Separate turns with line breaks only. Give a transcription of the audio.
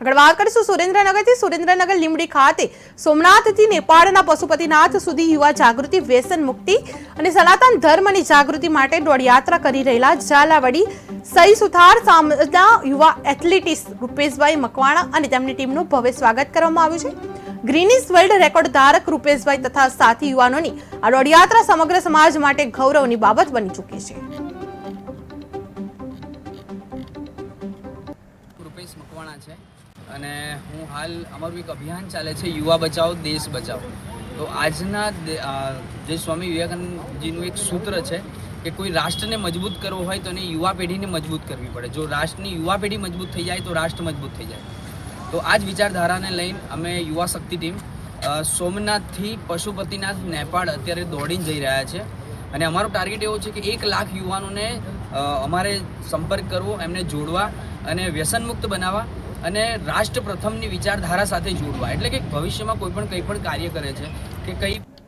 આગળ વાત કરીશું સુરેન્દ્રનગરથી. સુરેન્દ્રનગર લીમડી ખાતે સોમનાથથી નેપાળના પશુપતિનાથ સુધી યુવા જાગૃતિ, વ્યસન મુક્તિ અને સનાતન ધર્મની જાગૃતિ માટે દોડયાત્રા કરી રહેલા ઝાલાવાડી સહી સુથાર સામના યુવા એથ્લેટિક્સ રૂપેશભાઈ મકવાણા અને તેમની ટીમનું ભવ્ય સ્વાગત કરવામાં આવ્યું છે. ગ્રીનિસ વર્લ્ડ રેકોર્ડ ધારક રૂપેશભાઈ તથા સાથી યુવાનોની આ દોડયાત્રા સમગ્ર સમાજ માટે ગૌરવની બાબત બની ચૂકી છે.
રૂપેશ મકવાણા છે. અને હું હાલ, અમારું એક અભિયાન ચાલે છે, યુવા બચાવો, દેશ બચાવો. તો આજના જે સ્વામી વિવેકાનંદજીનું એક સૂત્ર છે કે કોઈ રાષ્ટ્રને મજબૂત કરવો હોય તો એને યુવા પેઢીને મજબૂત કરવી પડે. જો રાષ્ટ્રની યુવા પેઢી મજબૂત થઈ જાય તો રાષ્ટ્ર મજબૂત થઈ જાય. તો આ જ વિચારધારાને લઈને અમે યુવા શક્તિ ટીમ સોમનાથથી પશુપતિનાથ નેપાળ અત્યારે દોડીને જઈ રહ્યા છે. અને અમારો ટાર્ગેટ એવો છે કે એક લાખ યુવાનોને અમારે સંપર્ક કરવો, એમને જોડવા અને વ્યસનમુક્ત બનાવવા. અને રાષ્ટ્ર પ્રથમની વિચારધારા સાથે જોડવા. એટલે કે ભવિષ્યમાં કોઈ પણ કંઈ પણ કાર્ય કરે છે કે કંઈ